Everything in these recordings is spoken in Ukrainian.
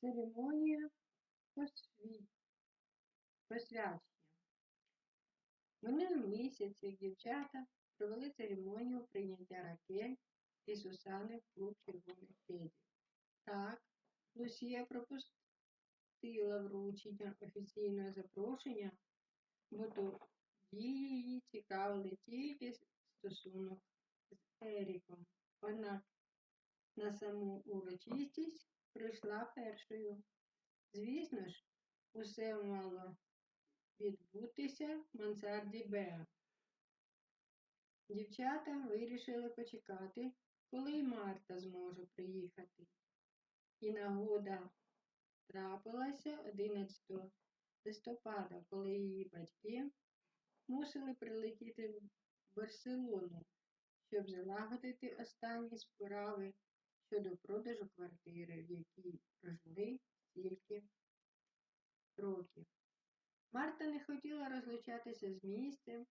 Церемонія посвячення. Минулого місяці дівчата провели церемонію прийняття Ракель і Сусани в клуб червоних кедів. Так, Лусія пропустила вручення офіційного запрошення, бо тоді її цікавили тільки стосунок з Еріком. Однак на саму урочистість прийшла першою. Звісно ж, усе мало відбутися в мансарді Беа. Дівчата вирішили почекати, коли й Марта зможе приїхати. І нагода трапилася 11 листопада, коли її батьки мусили прилетіти в Барселону, щоб залагодити останні справи щодо продажу квартири, в якій прожили стільки років. Марта не хотіла розлучатися з місцем,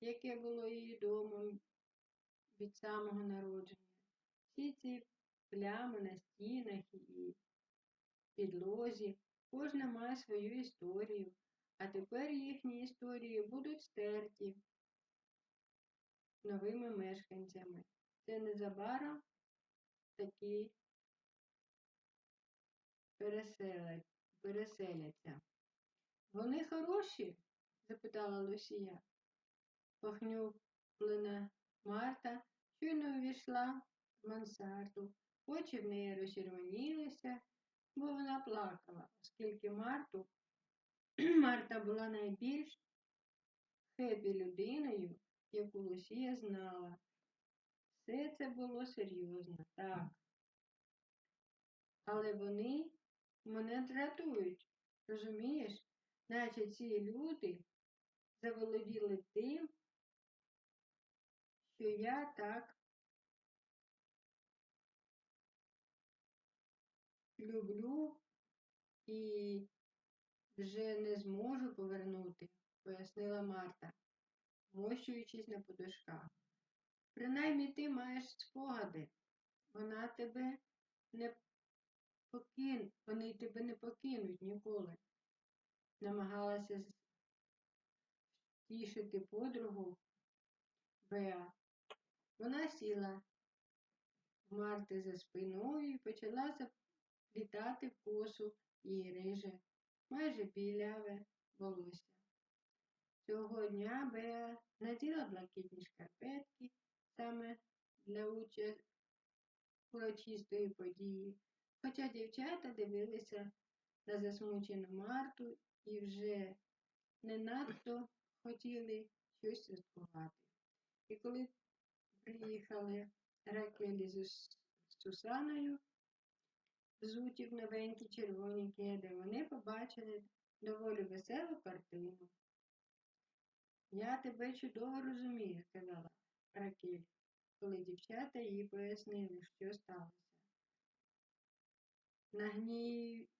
яке було її домом від самого народження. Всі ці плями на стінах і підлозі, кожна має свою історію, а тепер їхні історії будуть стерті новими мешканцями. Це незабаром такі переселяться. Вони хороші? запитала Лусія. Похнюплена Марта щойно увійшла в мансарду. Очі в неї розчервонілися, бо вона плакала, оскільки Марту Марта була найбільш хепі людиною, яку Лусія знала. Все це було серйозно, так. Але вони мене дратують, розумієш, наче ці люди заволоділи тим, що я так люблю і вже не зможу повернути, пояснила Марта, мощуючись на подушках. Принаймні ти маєш спогади. Вона тебе не покин... Вони тебе не покинуть ніколи. Намагалася стішити подругу Беа. Вона сіла в Марти за спиною і почала заплітати косу її риже, майже біляве волосся. Цього дня Беа наділа блакитні шкарпетки саме для участі урочистої події, хоча дівчата дивилися на засмучену Марту і вже не надто хотіли щось святкувати. І коли приїхали Ракелі з Сусаною, взуті в новенькі червоні кеди, вони побачили доволі веселу картину. Я тебе чудово розумію, сказала Ракель, коли дівчата їй пояснили, що сталося. Нагнітаючи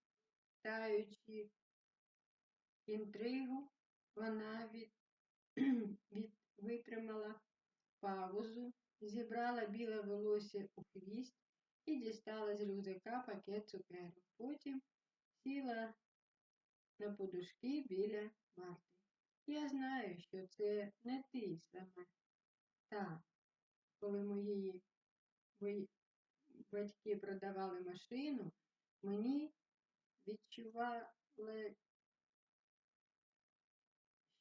інтригу, вона від, від витримала паузу, зібрала біле волосся у хвіст і дістала з рюкзака пакет цукерок. Потім сіла на подушки біля Марти. Я знаю, що це не ти саме та, коли мої, батьки продавали машину, мені відчували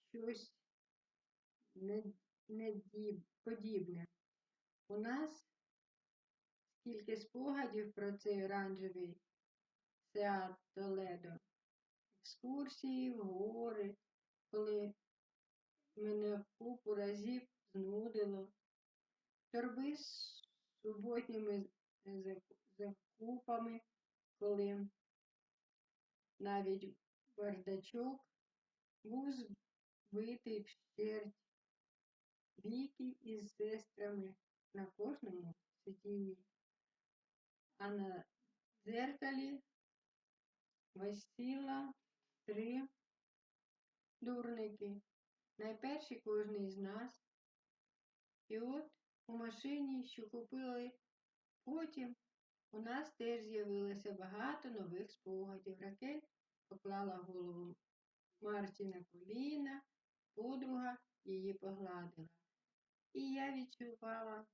щось подібне. У нас скільки спогадів про цей оранжевий Сеат Толедо, екскурсії в гори, коли мене купу разів знудило, торби з суботніми закупами, коли навіть бардачок був збитий вщерть Віки із сестрами на кожному сидінні, а на дзеркалі висіла три дурники, найперші кожний з нас. І от у машині, що купили потім, У нас теж з'явилося багато нових спогадів. Ракель поклала голову Марті на коліна, подруга її погладила. І я відчувала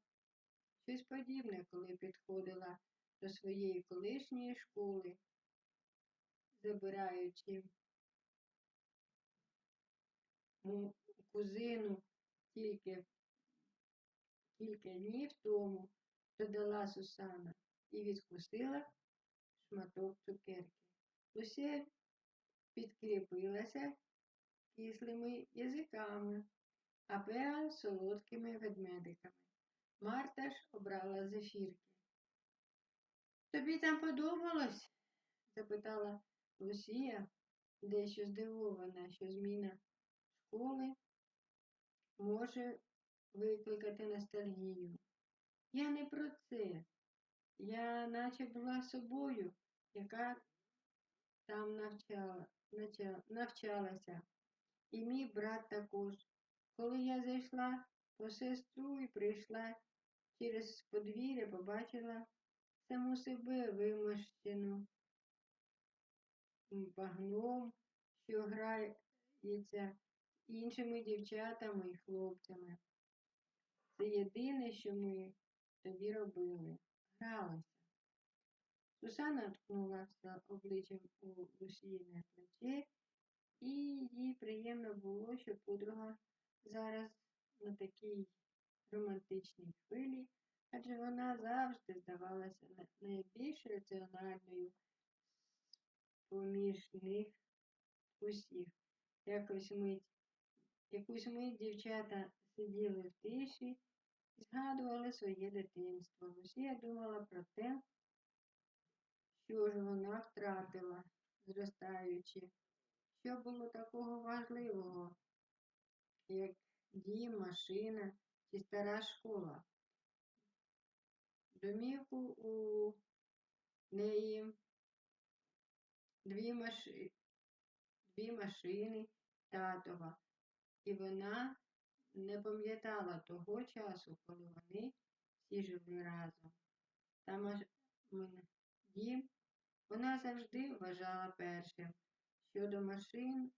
щось подібне, коли підходила до своєї колишньої школи, забираючи кузину тільки кілька днів тому, додала Сусана і відкусила шматок цукерки. Усе підкріпилася кислими язиками, а Беа солодкими ведмедиками. Марта ж обрала зефірки. Тобі там подобалось? запитала Лусія, дещо здивована, що зміна школи може викликати ностальгію. Я не про це. Я наче була собою, яка там навчала, навчала, навчалася. І мій брат також. Коли я зайшла по сестру і прийшла через подвір'я, побачила саму себе вимощену багном, що грається іншими дівчатами і хлопцями. Це єдине, що ми тоді робили. Гралися. Сусана ткнулася обличчям у Лусіїне плече, і їй приємно було, що подруга зараз на такій романтичній хвилі, адже вона завжди здавалася найбільш раціональною поміж них усіх. Якось мить, якусь мить дівчата сиділи в тиші згадували своє дитинство. Лусія думала про те, що ж вона втратила, зростаючи, що було такого важливого, як дім, машина чи стара школа. Домівку у неї дві, маши... дві машини татова, і вона не пам'ятала того часу, коли вони всі жили разом. Та маш... дім вона завжди вважала першим. Щодо машин,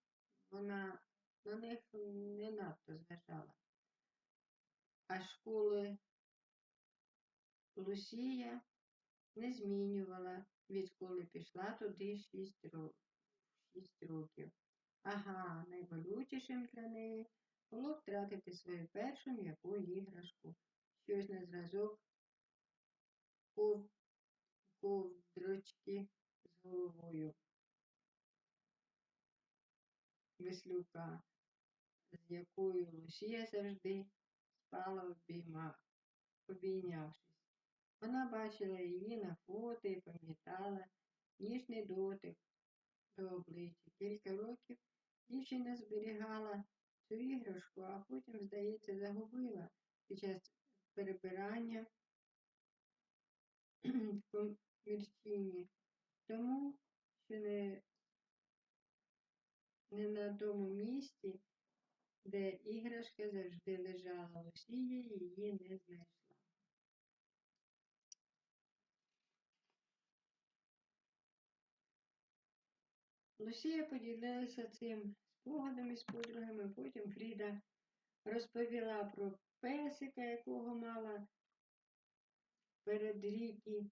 вона на них не надто зважала. А школи Лусія не змінювала, відколи пішла туди шість років. Ага, найболючішим для неї було втратити свою першу м'яку іграшку, щось на зразок ков... ковдрочки з головою Веслюка, з якою Лусія завжди спала обійма, обійнявшись. Вона бачила її на фото і пам'ятала ніжний дотик до обличчя. Кілька років дівчина зберігала цю іграшку, а потім, здається, загубила під час перебирання в комірчині, тому що не, не на тому місці, де іграшка завжди лежала, Лусія її не знайшла. Лусія поділилася цим спогадом із подругами, потім Фріда розповіла про песика, якого мала перед ріки,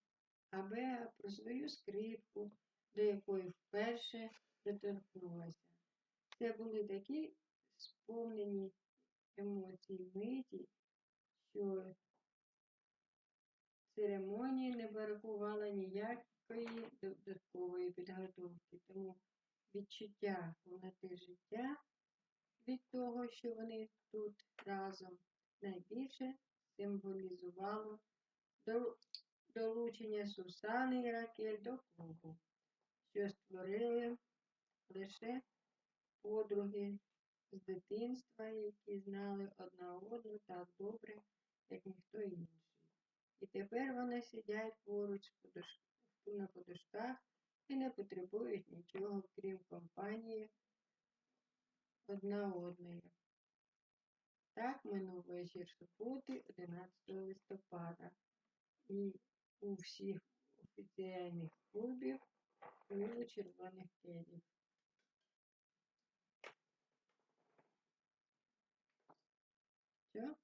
а Беа про свою скрипку, до якої вперше доторкнулася. Це були такі сповнені емоцій миті, що церемонії не бракувало ніякої додаткової підготовки. Тому відчуття повноти життя від того, що вони тут разом найбільше символізувало долучення Сусани і Ракель до клубу, що створили лише подруги з дитинства, які знали одна одну так добре, як ніхто інший. І тепер вони сидять поруч на подушках і не потребують нічого, крім компанії одна одної. Так минув вечір суботи, 11 листопада, і у всіх спеціальних клубів клубу червоних кедів. Все?